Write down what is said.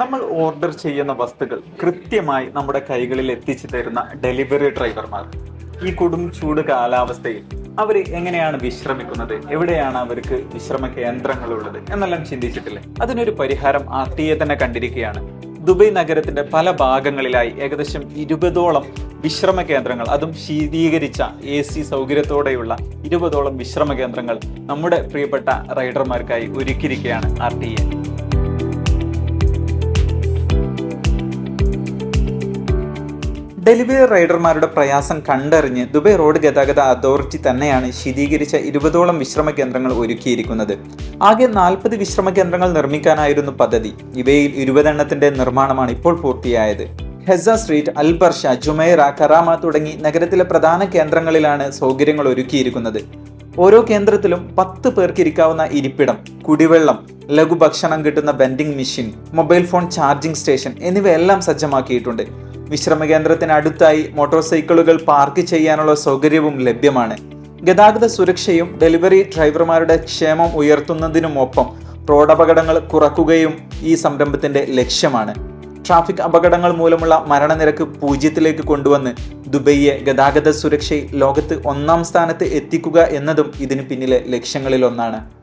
നമ്മൾ ഓർഡർ ചെയ്യുന്ന വസ്തുക്കൾ കൃത്യമായി നമ്മുടെ കൈകളിൽ എത്തിച്ചു തരുന്ന ഡെലിവറി ഡ്രൈവർമാർ ഈ കൊടും ചൂട് കാലാവസ്ഥയിൽ അവർ എങ്ങനെയാണ് വിശ്രമിക്കുന്നത്? എവിടെയാണ് അവർക്ക് വിശ്രമ കേന്ദ്രങ്ങളുള്ളത്? എന്നെല്ലാം ചിന്തിച്ചിട്ടില്ലേ? അതിനൊരു പരിഹാരം ആർട്ടിയെ തന്നെ കണ്ടിരിക്കുകയാണ്. ദുബൈ നഗരത്തിന്റെ പല ഭാഗങ്ങളിലായി ഏകദേശം ഇരുപതോളം വിശ്രമ കേന്ദ്രങ്ങൾ അതും ശീതീകരിച്ച എ സി സൗകര്യത്തോടെയുള്ള ഇരുപതോളം വിശ്രമ കേന്ദ്രങ്ങൾ നമ്മുടെ പ്രിയപ്പെട്ട റൈഡർമാർക്കായി ഒരുക്കിയിരിക്കുകയാണ് ആർ ടി എ. ഡെലിവറി റൈഡർമാരുടെ പ്രയാസം കണ്ടറിഞ്ഞ് ദുബൈ റോഡ് ഗതാഗത അതോറിറ്റി തന്നെയാണ് ശീതീകരിച്ച ഇരുപതോളം വിശ്രമ കേന്ദ്രങ്ങൾ ഒരുക്കിയിരിക്കുന്നത്. ആകെ നാൽപ്പത് വിശ്രമ കേന്ദ്രങ്ങൾ നിർമ്മിക്കാനായിരുന്നു പദ്ധതി. ഇവയിൽ ഇരുപതെണ്ണത്തിന്റെ നിർമ്മാണമാണ് ഇപ്പോൾ പൂർത്തിയായത്. Hessa street Al Barsha Jumeirah Karama തുടങ്ങി നഗരത്തിലെ പ്രധാന കേന്ദ്രങ്ങളിലാണ് സൗകര്യങ്ങൾ ഒരുക്കിയിരിക്കുന്നത്. ഓരോ കേന്ദ്രത്തിലും പത്ത് പേർക്ക് ഇരിക്കാവുന്ന ഇരിപ്പിടം കുടിവെള്ളം ലഘുഭക്ഷണം കിട്ടുന്ന vending machine mobile phone charging station എന്നിവയെല്ലാം സജ്ജമാക്കിയിട്ടുണ്ട്. വിശ്രമ കേന്ദ്രത്തിന് അടുത്തായി മോട്ടോർ സൈക്കിളുകൾ പാർക്ക് ചെയ്യാനുള്ള സൗകര്യവും ലഭ്യമാണ്. ഗതാഗത സുരക്ഷയും ഡെലിവറി ഡ്രൈവർമാരുടെ ക്ഷേമം ഉയർത്തുന്നതിനുമൊപ്പം റോഡപകടങ്ങൾ കുറക്കുകയും ഈ സംരംഭത്തിന്റെ ലക്ഷ്യമാണ്. ട്രാഫിക് അപകടങ്ങൾ മൂലമുള്ള മരണനിരക്ക് പൂജ്യത്തിലേക്ക് കൊണ്ടുവന്ന് ദുബൈയെ ഗതാഗത സുരക്ഷയിൽ ലോകത്ത് ഒന്നാം സ്ഥാനത്ത് എത്തിക്കുക എന്നതും ഇതിന് പിന്നിലെ ലക്ഷ്യങ്ങളിലൊന്നാണ്.